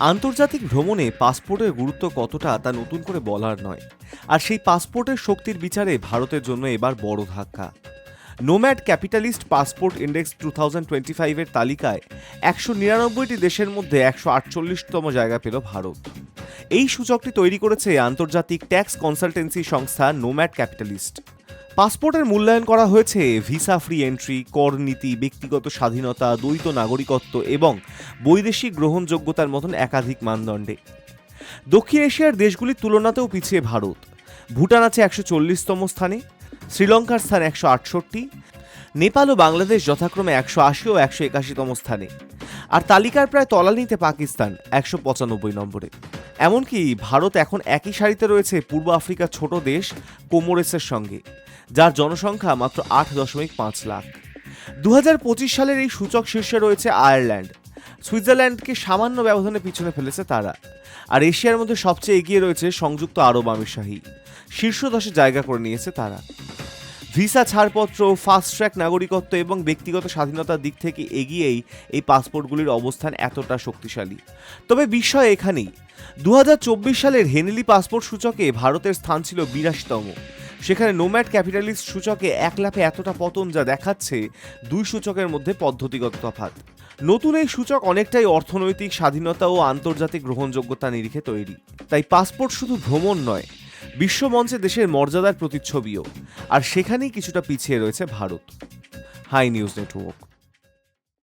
আন্তর্জাতিক ভ্রমণে পাসপোর্টের গুরুত্ব কতটা তা নতুন করে বলার নয়। আর সেই পাসপোর্টের শক্তির বিচারে ভারতের জন্য এবার বড় ধাক্কা। Nomad capitalist passport index two thousand twenty ফাইভের তালিকায় একশো নিরানব্বইটি দেশের মধ্যে একশো আটচল্লিশতম জায়গা পেল ভারত। এই সূচকটি তৈরি করেছে আন্তর্জাতিক ট্যাক্স কনসালটেন্সি সংস্থা নোম্যাড ক্যাপিটালিস্ট। পাসপোর্টের মূল্যায়ন করা হয়েছে, ভিসা ফ্রি এন্ট্রি, কর নীতি, ব্যক্তিগত স্বাধীনতা, দ্বৈত নাগরিকত্ব এবং বৈদেশিক গ্রহণযোগ্যতার মতন একাধিক মানদণ্ডে। দক্ষিণ এশিয়ার দেশগুলির তুলনাতেও পিছিয়ে ভারত। ভুটান আছে একশো চল্লিশতম স্থানে, শ্রীলঙ্কার স্থান একশো আটষট্টি, নেপাল ও বাংলাদেশ যথাক্রমে একশো আশি ও একশো একাশিতম স্থানে। আর তালিকার প্রায় তলানিতে পাকিস্তান একশো পঁচানব্বই নম্বরে। এমনকি ভারত এখন একই সারিতে রয়েছে পূর্ব আফ্রিকার ছোট দেশ কোমোরেসের সঙ্গে। যার জনসংখ্যা মাত্র আট দশমিক পাঁচ লাখ। দু পঁচিশ সালের এই সূচক শীর্ষে রয়েছে আয়ারল্যান্ড। সুইজারল্যান্ডকে সামান্য ব্যবধানে পিছনে ফেলেছে তারা। আর এশিয়ার মধ্যে সবচেয়ে এগিয়ে রয়েছে সংযুক্ত আরব আমিরশাহী। শীর্ষ দশে জায়গা করে নিয়েছে তারা। ভিসা ছাড়পত্র ফাস্ট ট্র্যাক নাগরিকত্ব এবং ব্যক্তিগত স্বাধীনতার দিক থেকে এগিয়েই এই পাসপোর্টগুলির অবস্থান এতটা শক্তিশালী। তবে বিষয় এখানেই। দু হাজার চব্বিশ সালের হেনলি পাসপোর্ট সূচকে ভারতের স্থান ছিল বিরাশিতম। সেখানে নোম্যাট ক্যাপিটালিস্ট সূচকে এক লাফে এতটা পতন যা দেখাচ্ছে দুই সূচকের মধ্যে পদ্ধতিগত তফাৎ। নতুন এই সূচক অনেকটাই অর্থনৈতিক স্বাধীনতা ও আন্তর্জাতিক গ্রহণযোগ্যতা নিরিখে তৈরি। তাই পাসপোর্ট শুধু ভ্রমণ নয়, বিশ্বমঞ্চে দেশের মর্যাদার প্রতিচ্ছবিও। আর সেখানেই কিছুটা পিছিয়ে রয়েছে ভারত। High news network.